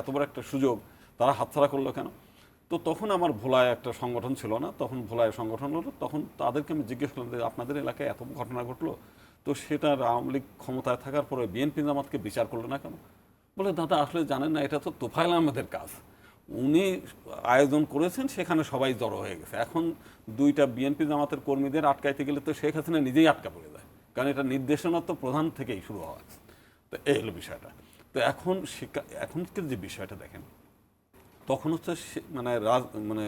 এত বড় একটা সুযোগ তারা হাতছাড়া করল কেন? তো তখন আমার ভোলায় একটা সংগঠন ছিল না, তখন ভোলায় সংগঠন হলো, তখন তাদেরকে আমি জিজ্ঞেস করলাম যে আপনাদের এলাকায় এত ঘটনা ঘটলো? তো সেটা আওয়ামী লীগ ক্ষমতায় থাকার পরে বিএনপি জামাতকে বিচার করল না কেন? বলে, দাদা, আসলে জানেন না, এটা তো তোফাইল আহমেদের কাজ। উনি আয়োজন করেছেন, সেখানে সবাই জড়ো হয়ে গেছে। এখন দুইটা বিএনপি জামাতের কর্মীদের আটকাইতে গেলে তো শেখ হাসিনা নিজেই আটকা পড়ে যায়, কারণ এটা নির্দেশনা তো প্রধান থেকেই শুরু হওয়া। তো এই হলো বিষয়টা। তো এখন এখনকার যে বিষয়টা দেখেন, তখন হচ্ছে মানে রাজ মানে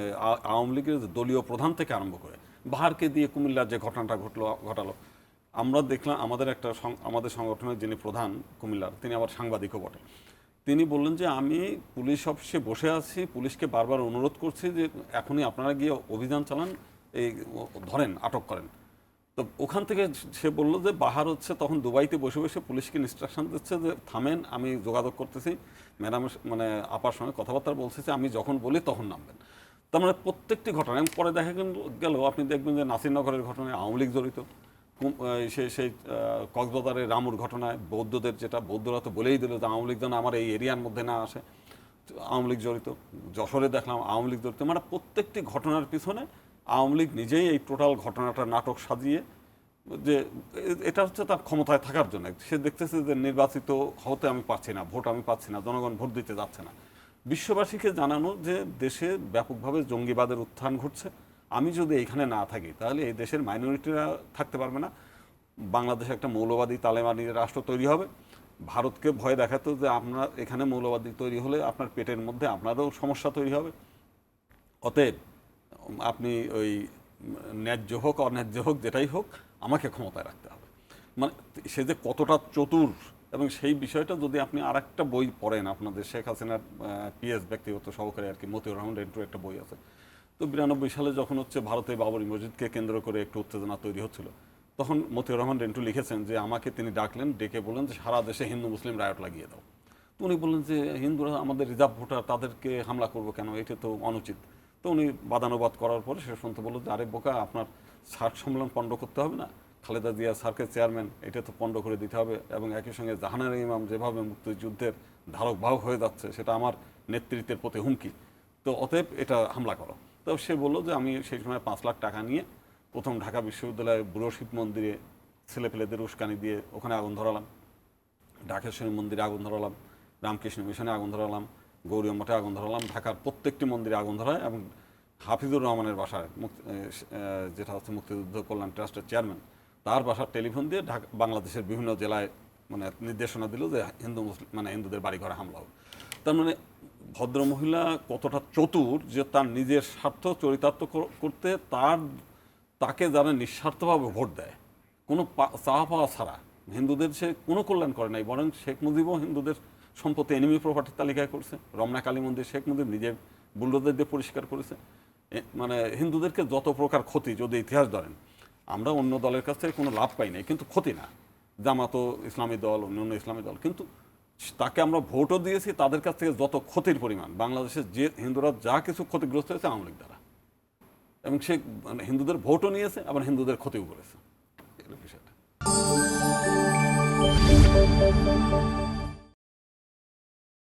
আওয়ামী লীগের দলীয় প্রধান থেকে আরম্ভ করে, বাহারকে দিয়ে কুমিল্লার যে ঘটনাটা ঘটলো, ঘটালো, আমরা দেখলাম আমাদের একটা আমাদের সংগঠনের যিনি প্রধান কুমিল্লার, তিনি আবার সাংবাদিকও বটে। তিনি বললেন যে, আমি পুলিশ অফিসে বসে আছি, পুলিশকে বারবার অনুরোধ করছি যে, এখনই আপনারা গিয়ে অভিযান চালান, এই, ধরেন, আটক করেন। তো ওখান থেকে সে বলল যে বাহার হচ্ছে, তখন দুবাইতে বসে বসে পুলিশকে ইনস্ট্রাকশন দিচ্ছে যে, থামেন, আমি যোগাযোগ করতেছি। ম্যাডামের মানে আপার সঙ্গে কথাবার্তা বলতেছি আমি যখন বলি তখন নামবেন। তার মানে প্রত্যেকটি ঘটনা, এবং পরে দেখা গেল- আপনি দেখবেন যে নাসিরনগরের ঘটনায় আওয়ামী লীগ জড়িত। সেই সেই কক্সবাজারের রামুর ঘটনায় বৌদ্ধদের যেটা, বৌদ্ধরা তো বলেই দিল যে, আওয়ামী লীগ যেন আমার এই এরিয়ার মধ্যে না আসে। আওয়ামী লীগ জড়িত। যশোরে দেখলাম আওয়ামী লীগ জড়িত। মানে প্রত্যেকটি ঘটনার পিছনে আওয়ামী লীগ নিজেই এই টোটাল ঘটনাটা নাটক সাজিয়ে যে এটা হচ্ছে তার ক্ষমতায় থাকার জন্য। সে দেখতেছে যে নির্বাচিত হতে আমি পাচ্ছি না, ভোট আমি পাচ্ছি না, জনগণ ভোট দিতে যাচ্ছে না। বিশ্ববাসীকে জানানো যে দেশে ব্যাপকভাবে জঙ্গিবাদের উত্থান ঘটছে। আমি যদি এইখানে না থাকি, তাহলে এই দেশের মাইনরিটিরা থাকতে পারবে না। বাংলাদেশে একটা মৌলবাদী তালেবানি রাষ্ট্র তৈরি হবে। ভারতকে ভয় দেখাতো যে আপনার এখানে মৌলবাদী তৈরি হলে আপনার পেটের মধ্যে আপনারও সমস্যা তৈরি হবে। অতএব আপনি ওই ন্যায্য হোক, অন্যায্য হোক, যেটাই হোক, আমাকে ক্ষমতায় রাখতে হবে। মানে সে যে কতটা চতুর, এবং সেই বিষয়টা যদি আপনি আর একটা বই পড়েন, আপনাদের শেখ হাসিনার পিএস ব্যক্তিগত সহকারী আর কি মতিউর রহমান রেন্টুর একটা বই আছে। তো বিরানব্বই সালে যখন হচ্ছে ভারতে বাবরি মসজিদকে কেন্দ্র করে একটু উত্তেজনা তৈরি হচ্ছিল, তখন মতিউর রহমান রেন্টু লিখেছেন যে, আমাকে তিনি ডাকলেন, ডেকে বললেন যে, সারা দেশে হিন্দু, মুসলিম রায়ট লাগিয়ে দাও। তো উনি বললেন যে, হিন্দুরা আমাদের রিজার্ভ ভোটার, তাদেরকে হামলা করব কেন? এটা তো অনুচিত। তো উনি বাদানুবাদ করার পরে শেষ পর্যন্ত বলল যে, আরে বোকা, আপনার সার সম্মেলন পণ্ড করতে হবে না? খালেদা জিয়া সার্কের চেয়ারম্যান, এটা তো পণ্ড করে দিতে হবে এবং একই সঙ্গে জাহানার ইমাম যেভাবে মুক্তিযুদ্ধের ধারক বাহক হয়ে যাচ্ছে, সেটা আমার নেতৃত্বের প্রতি হুমকি। তো অতএব এটা হামলা করো। তো সে বলল যে, আমি সেই সময় পাঁচ লাখ টাকা নিয়ে প্রথম ঢাকা বিশ্ববিদ্যালয়ের বুড়ো শিব মন্দিরে ছেলেপেলেদের উস্কানি দিয়ে ওখানে আগুন ধরালাম। ঢাকেশ্বরী মন্দিরে আগুন ধরালাম। রামকৃষ্ণ মিশনে আগুন ধরালাম। গৌরী মঠে আগুন ধরালাম, ঢাকার প্রত্যেকটি মন্দিরে আগুন ধরায় এবং হাফিজুর রহমানের বাসায় যেটা হচ্ছে মুক্তিযুদ্ধ কল্যাণ ট্রাস্টের চেয়ারম্যান, তার বাসার টেলিফোন দিয়ে ঢাকা, বাংলাদেশের বিভিন্ন জেলায় মানে নির্দেশনা দিল যে হিন্দু মুসলিম মানে হিন্দুদের বাড়ি ঘরে হামলা হবে তার মানে ভদ্রমহিলা কতটা চতুর যে তার নিজের স্বার্থ চরিতার্থ করতে তার, তাকে যারা নিঃস্বার্থভাবে ভোট দেয়, কোনো চাওয়া পাওয়া ছাড়া হিন্দুদের সে কোনো কল্যাণ করে নাই, বরং শেখ মুজিবও হিন্দুদের সম্পত্তি এনিমি প্রপার্টির তালিকায় করছে। রমনা কালী মন্দির শেখ মুজিব নিজে বুল্ডোদের দিয়ে পরিষ্কার করেছে। মানে হিন্দুদেরকে যত প্রকার ক্ষতি যদি ইতিহাস ধরেন, আমরা অন্য দলের কাছ থেকে কোনো লাভ পাই নাই, কিন্তু ক্ষতি না। জামাতো ইসলামী দল অন্য অন্য ইসলামী দল, কিন্তু তাকে আমরা ভোটও দিয়েছি, তাদের কাছ থেকে যত ক্ষতির পরিমাণ বাংলাদেশের যে হিন্দুরা যা কিছু ক্ষতিগ্রস্ত হয়েছে আওয়ামী লীগ দ্বারা। এবং সে মানে হিন্দুদের ভোটও নিয়েছে, আবার হিন্দুদের ক্ষতিও করেছে। বিষয়টা।